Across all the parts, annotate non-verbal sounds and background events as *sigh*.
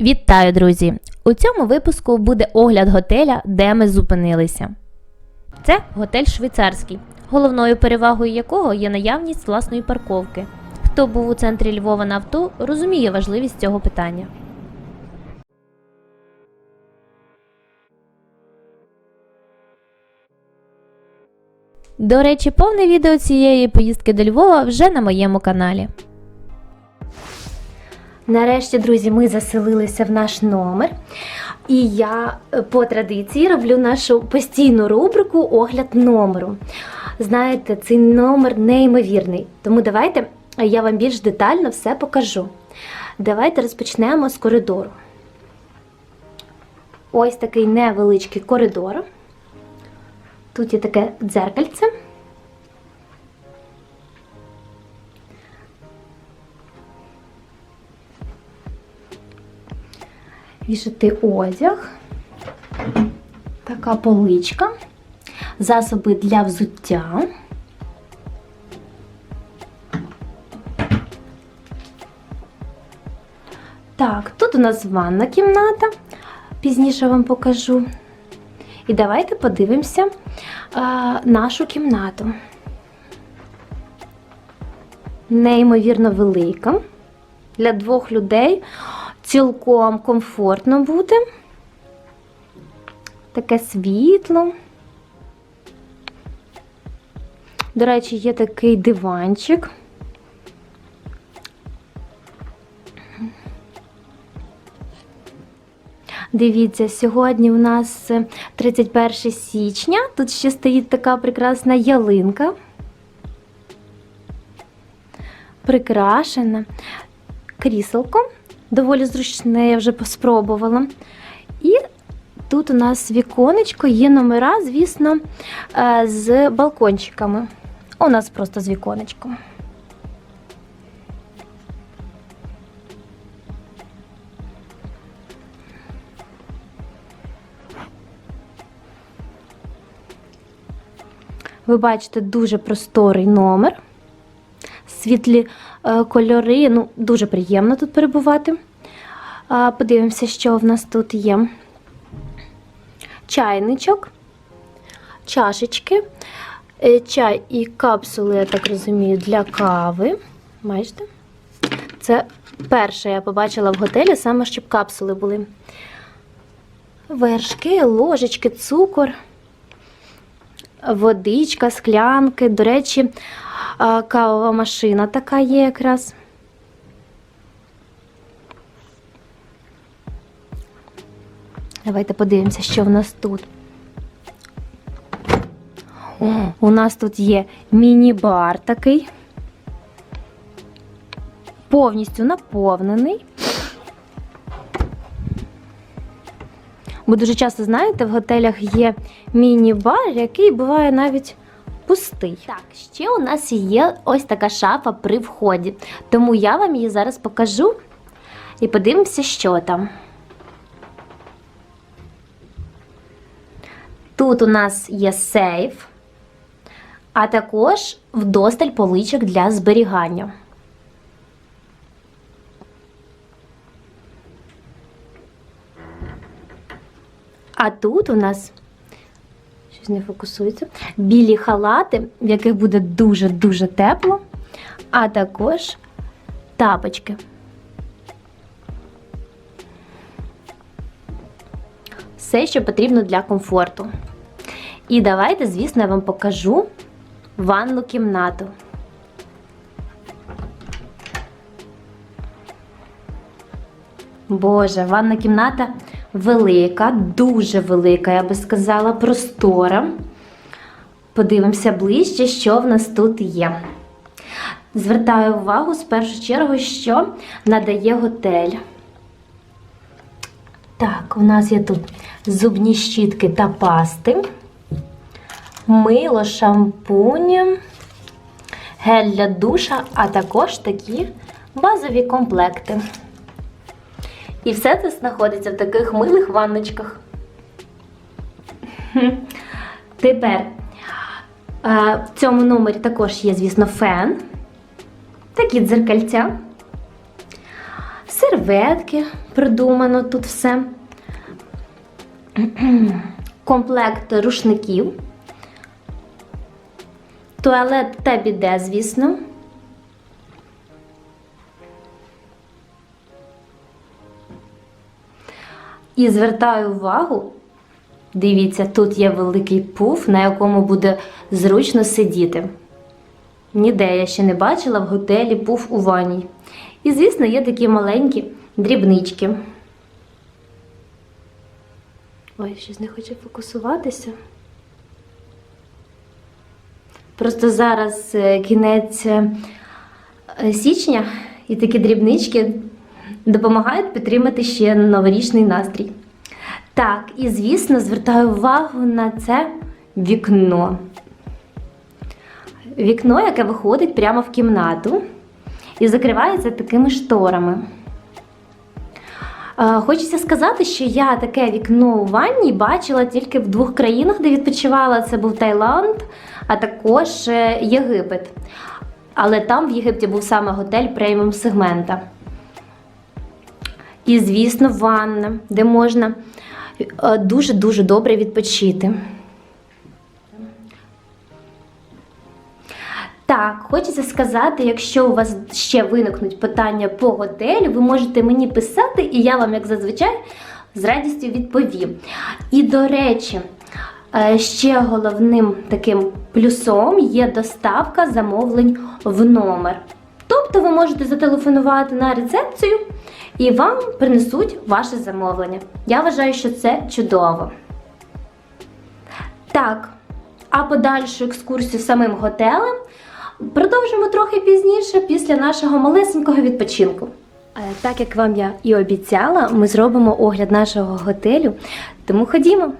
Вітаю, друзі! У цьому випуску буде огляд готеля, де ми зупинилися. Це готель швейцарський, головною перевагою якого є наявність власної парковки. Хто був у центрі Львова на авто, розуміє важливість цього питання. До речі, повне відео цієї поїздки до Львова вже на моєму каналі. Нарешті, друзі, ми заселилися в наш номер. І я е, по традиції роблю нашу постійну рубрику огляд номеру. Знаєте, цей номер неймовірний. Тому давайте я вам більш детально все покажу. Давайте розпочнемо з коридору. Ось такий невеличкий коридор. Тут є таке дзеркальце. Вішати одяг, така поличка, засоби для взуття. Так, тут у нас ванна кімната, пізніше вам покажу. І давайте подивимося а, нашу кімнату. Неймовірно велика. Для двох людей цілком комфортно буде. Таке світло. До речі, є такий диванчик. Дивіться, сьогодні у нас 31 січня. Тут ще стоїть така прекрасна ялинка. Прикрашена кріселко. Доволі зручне, я вже спробувала. І тут у нас віконечко, є номера, звісно, е, з балкончиками. У нас просто з віконечком. Ви бачите дуже просторий номер, світлі кольори, ну, дуже приємно тут перебувати. Подивимося, що в нас тут є. Чайничок, чашечки, е, чай і капсули, я так розумію, для кави. Бачите? Це перше я побачила в готелі, саме щоб капсули були. Вершки, ложечки, цукор, водичка, склянки. До речі, кавова машина така є якраз. Давайте подивимося, що в нас тут. О, у нас тут є міні-бар такий. Повністю наповнений. Бо дуже часто, знаєте, в готелях є міні-бар, який буває навіть пустий. Так, ще у нас є ось така шафа при вході. Тому я вам її зараз покажу і подивимося, що там. Тут у нас є сейф, а також вдосталь поличок для зберігання. А тут у нас щось не фокусується. Білі халати, в яких буде дуже-дуже тепло, а також тапочки. Все, що потрібно для комфорту. І давайте, звісно, я вам покажу ванну кімнату. Боже, ванна кімната велика, дуже велика, я би сказала, простора. Подивимося ближче, що в нас тут є. Звертаю увагу з першу чергу, що надає готель. Так, у нас є тут зубні щітки та пасти, мило, шампунь, гель для душа, а також такі базові комплекти. І все це знаходиться в таких милих ванночках. *laughs* Тепер в цьому номері також є, звісно, фен, такі дзеркальця. серветки продумано тут все. *clears throat* Комплект рушників. Туалет та біде, звісно. І звертаю увагу, дивіться, тут є великий пуф, на якому буде зручно сидіти. Ніде я ще не бачила в готелі пуф у ванні. І, звісно, є такі маленькі дрібнички. Ой, щось не хоче фокусуватися. Просто зараз е, кінець е, січня і такі дрібнички допомагають підтримати ще новорічний настрій. Так, і звісно, звертаю увагу на це вікно. Вікно, яке виходить прямо в кімнату і закривається такими шторами. Е, Хочеться сказати, що я таке вікно у ванні бачила тільки в двох країнах, де відпочивала. Це був Таїланд, а також е, Єгипет. Але там в Єгипті був саме готель преміум сегмента. І, звісно, ванна, де можна е, дуже-дуже добре відпочити. Так, хочеться сказати, якщо у вас ще виникнуть питання по готелю, ви можете мені писати, і я вам, як зазвичай, з радістю відповім. І до речі, е, ще головним таким плюсом є доставка замовлень в номер. Тобто ви можете зателефонувати на рецепцію і вам принесуть ваше замовлення. Я вважаю, що це чудово. Так, а подальшу екскурсію самим готелем продовжимо трохи пізніше, після нашого малесенького відпочинку. Так як вам я і обіцяла, ми зробимо огляд нашого готелю, тому ходімо.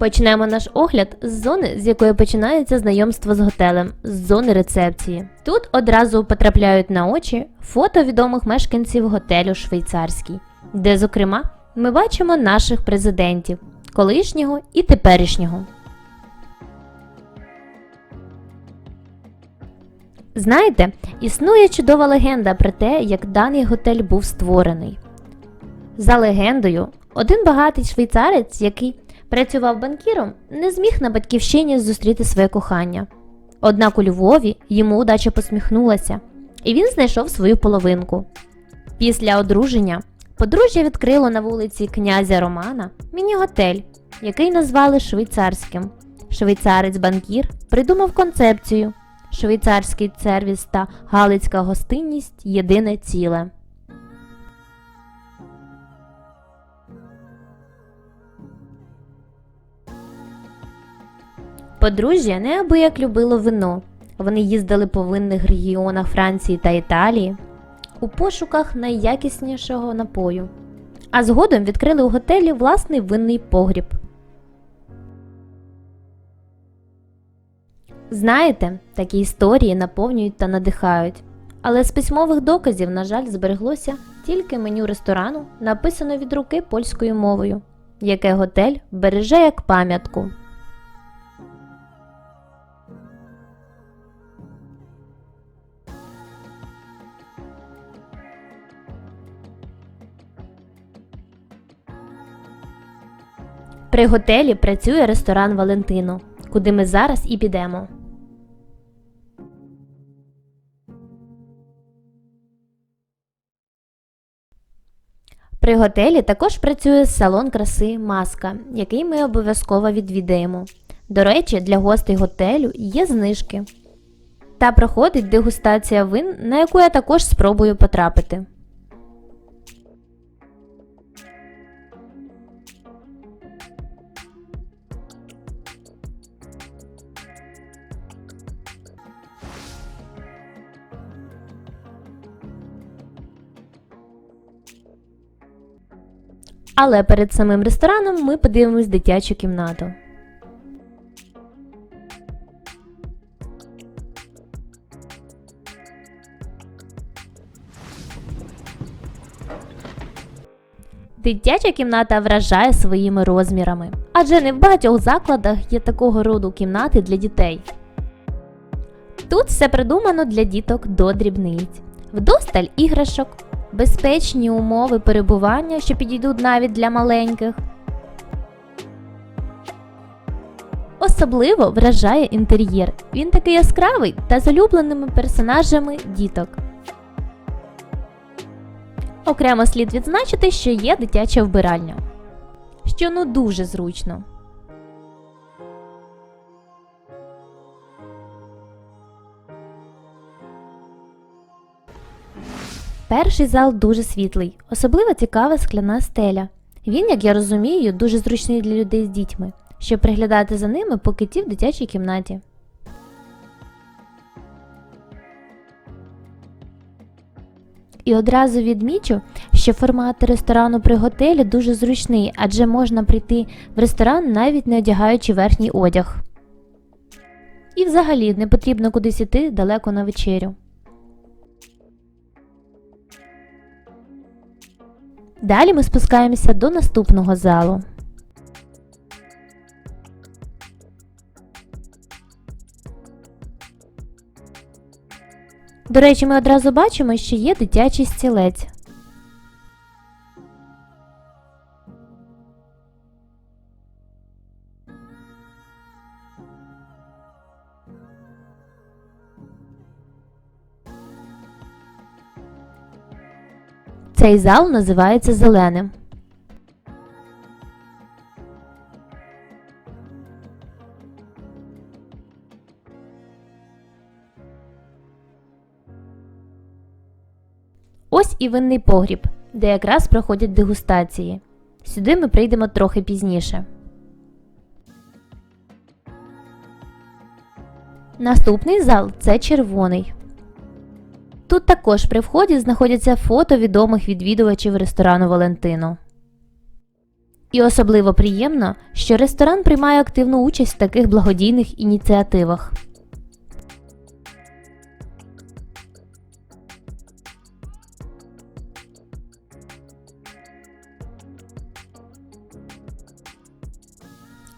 Почнемо наш огляд з зони, з якої починається знайомство з готелем, з зони рецепції. Тут одразу потрапляють на очі фото відомих мешканців готелю швейцарський, де, зокрема, ми бачимо наших президентів, колишнього і теперішнього. Знаєте, існує чудова легенда про те, як даний готель був створений. За легендою, один багатий швейцарець, який працював банкіром, не зміг на батьківщині зустріти своє кохання. Однак у Львові йому удача посміхнулася, і він знайшов свою половинку. Після одруження подружжя відкрило на вулиці князя Романа міні-готель, який назвали швейцарським. Швейцарець-банкір придумав концепцію швейцарський сервіс та галицька гостинність єдине ціле. Подружжя неабияк любило вино. Вони їздили по винних регіонах Франції та Італії у пошуках найякіснішого напою, а згодом відкрили у готелі власний винний погріб. Знаєте, такі історії наповнюють та надихають. Але з письмових доказів, на жаль, збереглося тільки меню ресторану, написано від руки польською мовою, яке готель береже як пам'ятку. При готелі працює ресторан Валентино, куди ми зараз і підемо. При готелі також працює салон краси Маска, який ми обов'язково відвідаємо. До речі, для гостей готелю є знижки. Та проходить дегустація вин, на яку я також спробую потрапити. Але перед самим рестораном ми подивимось дитячу кімнату. Дитяча кімната вражає своїми розмірами, адже не в багатьох закладах є такого роду кімнати для дітей. Тут все придумано для діток до дрібниць. Вдосталь іграшок, безпечні умови перебування, що підійдуть навіть для маленьких. Особливо вражає інтер'єр. Він такий яскравий та з улюбленими персонажами діток. Окремо слід відзначити, що є дитяча вбиральня, що ну дуже зручно. Перший зал дуже світлий, особливо цікава скляна стеля. Він, як я розумію, дуже зручний для людей з дітьми, щоб приглядати за ними, поки ті в дитячій кімнаті. І одразу відмічу, що формат ресторану при готелі дуже зручний, адже можна прийти в ресторан навіть не одягаючи верхній одяг. І взагалі не потрібно кудись іти далеко на вечерю. Далі ми спускаємося до наступного залу. До речі, ми одразу бачимо, що є дитячий стілець. Цей зал називається зеленим. Ось і винний погріб, де якраз проходять дегустації. Сюди ми прийдемо трохи пізніше. Наступний зал це червоний. Тут також при вході знаходяться фото відомих відвідувачів ресторану Валентино. І особливо приємно, що ресторан приймає активну участь в таких благодійних ініціативах.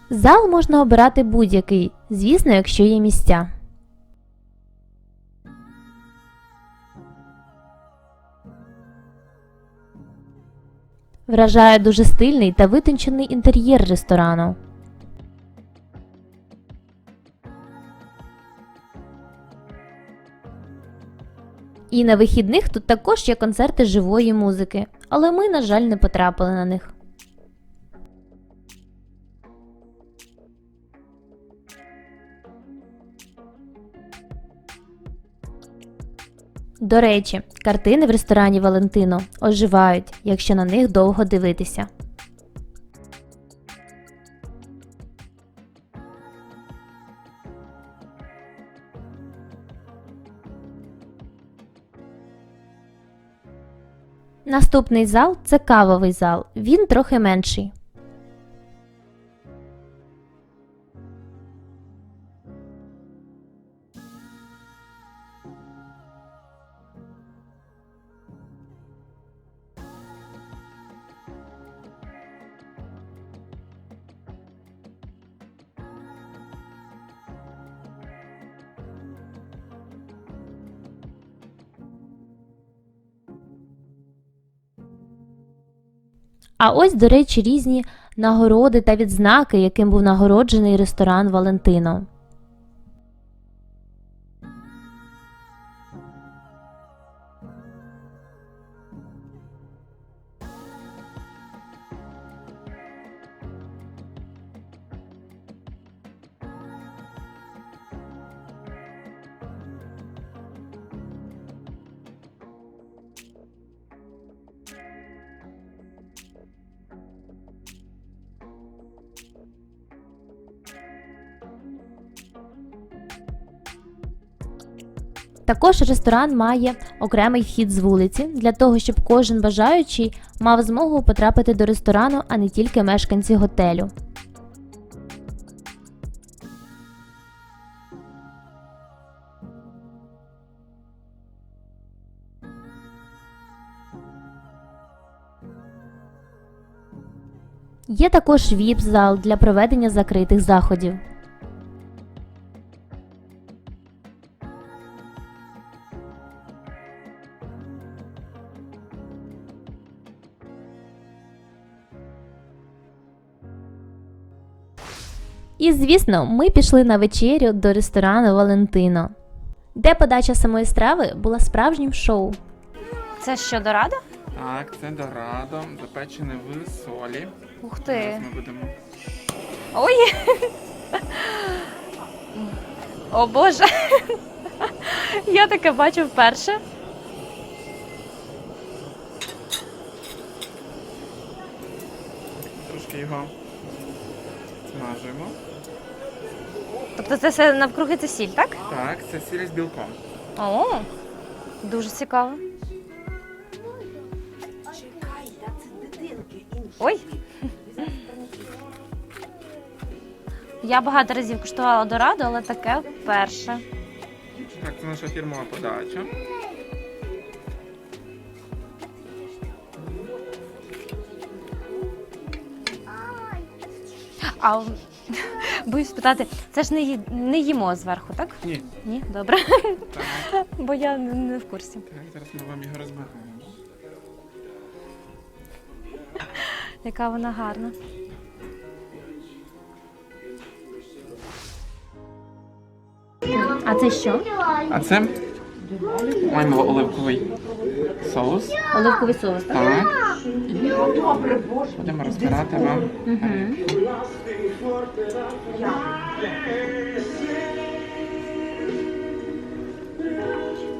Зал можна обирати будь-який, звісно, якщо є місця. Вражає дуже стильний та витончений інтер'єр ресторану. І на вихідних тут також є концерти живої музики, але ми, на жаль, не потрапили на них. До речі, картини в ресторані Валентино оживають, якщо на них довго дивитися. Наступний зал це кавовий зал. Він трохи менший. А ось, до речі, різні нагороди та відзнаки, яким був нагороджений ресторан Валентино. Також ресторан має окремий вхід з вулиці для того, щоб кожен бажаючий мав змогу потрапити до ресторану, а не тільки мешканці готелю. Є також віп-зал для проведення закритих заходів. І, звісно, ми пішли на вечерю до ресторану Валентино, де подача самої страви була справжнім шоу. Це що, дорада? Так, це дорадо, запечене в солі. Ух Зараз ми будемо. Ой! О Боже! Я таке бачу вперше. Трошки його смажуємо. Тобто це все навкруги це сіль, так? Так, це сіль з білком. О, дуже цікаво. Ой. Я багато разів куштувала дораду, але таке вперше. Так, це наша фірмова подача. А боюсь спитати, це ж не, ї- не їмо зверху, так? Ні. Ні, добре. Так, *laughs* Бо я не- не в курсі. так, зараз ми вам його розбираємо. *laughs* Яка вона гарна. А це що? А це маємо оливковий соус. Оливковий соус, так? Так. Будемо розбирати вам.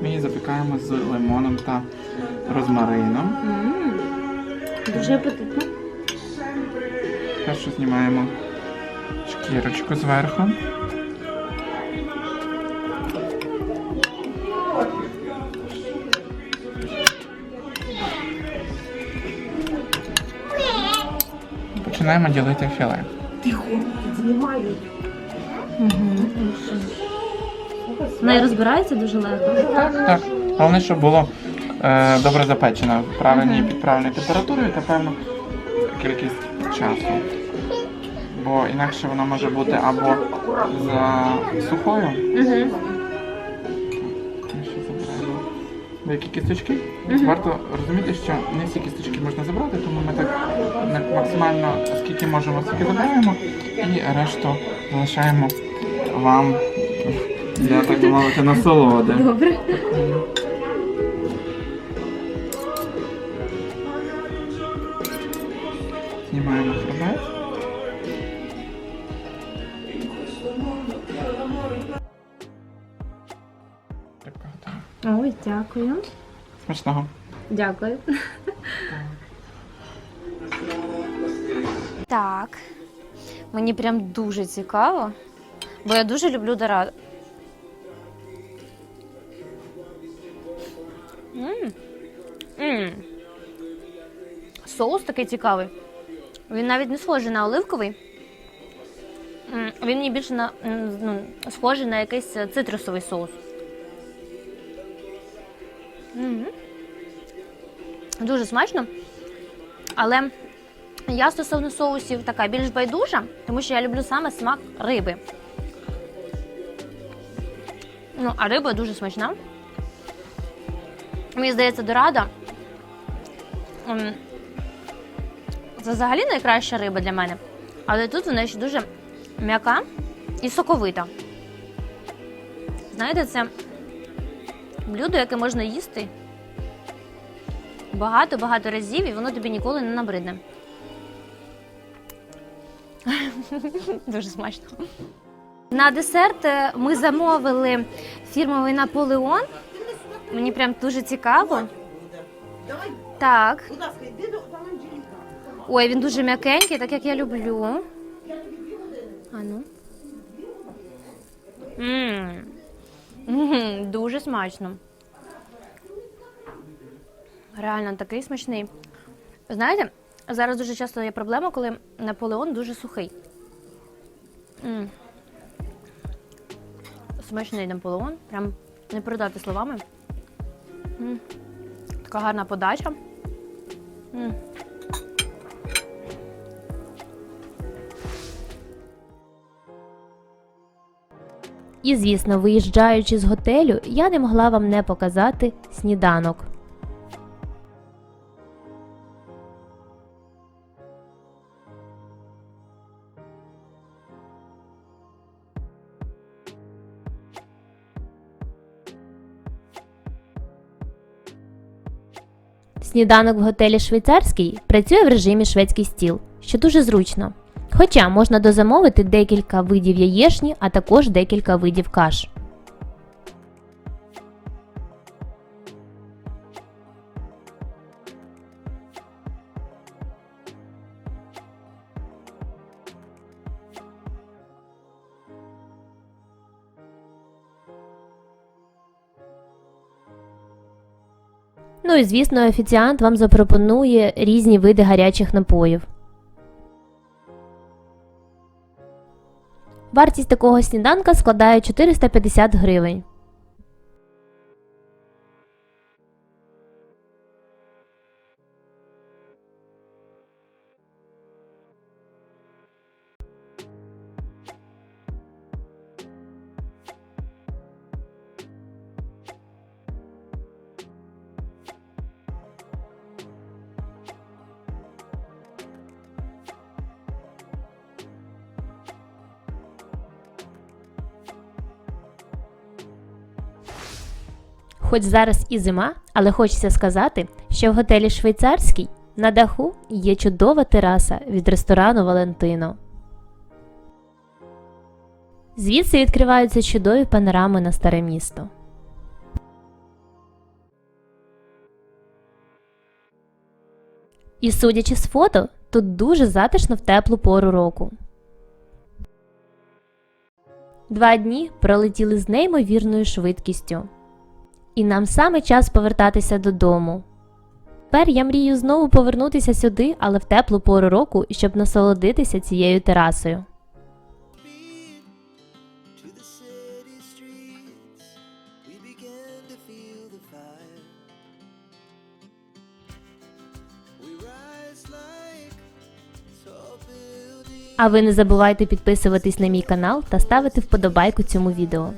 Ми її запікаємо з лимоном та розмарином. Дуже апетитно. Перше знімаємо шкірочку зверху. Починаємо ділити філе. Тихо, знімаю. Вона і розбирається дуже легко. Так. так. Головне, щоб було е, добре запечено в правильній під правильною температурою та певну кількість часу. Бо інакше воно може бути або за сухою. Угу. Деякі кісточки. Варто розуміти, що не всі кісточки можна забрати, тому ми так максимально скільки можемо, скільки забираємо, і решту залишаємо вам для так би мовити насолоди. Добре. Дякую. Смачного. Дякую. Так. Мені прям дуже цікаво, бо я дуже люблю дораду. Соус такий цікавий. Він навіть не схожий на оливковий. Він мені більше на, ну, схожий на якийсь цитрусовий соус. Дуже смачно. Але я стосовно соусів така більш байдужа, тому що я люблю саме смак риби. Ну, а риба дуже смачна. Мені здається, дорада. Це взагалі найкраща риба для мене. Але тут вона ще дуже м'яка і соковита. Знаєте, це блюдо, яке можна їсти багато-багато разів, і воно тобі ніколи не набридне. *laughs* Дуже смачно. На десерт е, ми замовили фірмовий Наполеон. Мені прям дуже цікаво. Так. Ой, він дуже м'якенький, так як я люблю. А ну. М. Мгм, Дуже смачно. Реально такий смачний. Знаєте, зараз дуже часто є проблема, коли Наполеон дуже сухий. М. Смачний Наполеон, прям не передати словами. М. Така гарна подача. М. І, звісно, виїжджаючи з готелю, я не могла вам не показати сніданок. Сніданок в готелі швейцарський працює в режимі шведський стіл, що дуже зручно. Хоча можна дозамовити декілька видів яєшні, а також декілька видів каш. Ну і звісно, офіціант вам запропонує різні види гарячих напоїв. Вартість такого сніданка складає 450 гривень. Хоч зараз і зима, але хочеться сказати, що в готелі Швейцарський на даху є чудова тераса від ресторану Валентино. Звідси відкриваються чудові панорами на старе місто. І судячи з фото, тут дуже затишно в теплу пору року. Два дні пролетіли з неймовірною швидкістю. І нам саме час повертатися додому. Тепер я мрію знову повернутися сюди, але в теплу пору року, щоб насолодитися цією терасою. А ви не забувайте підписуватись на мій канал та ставити вподобайку цьому відео.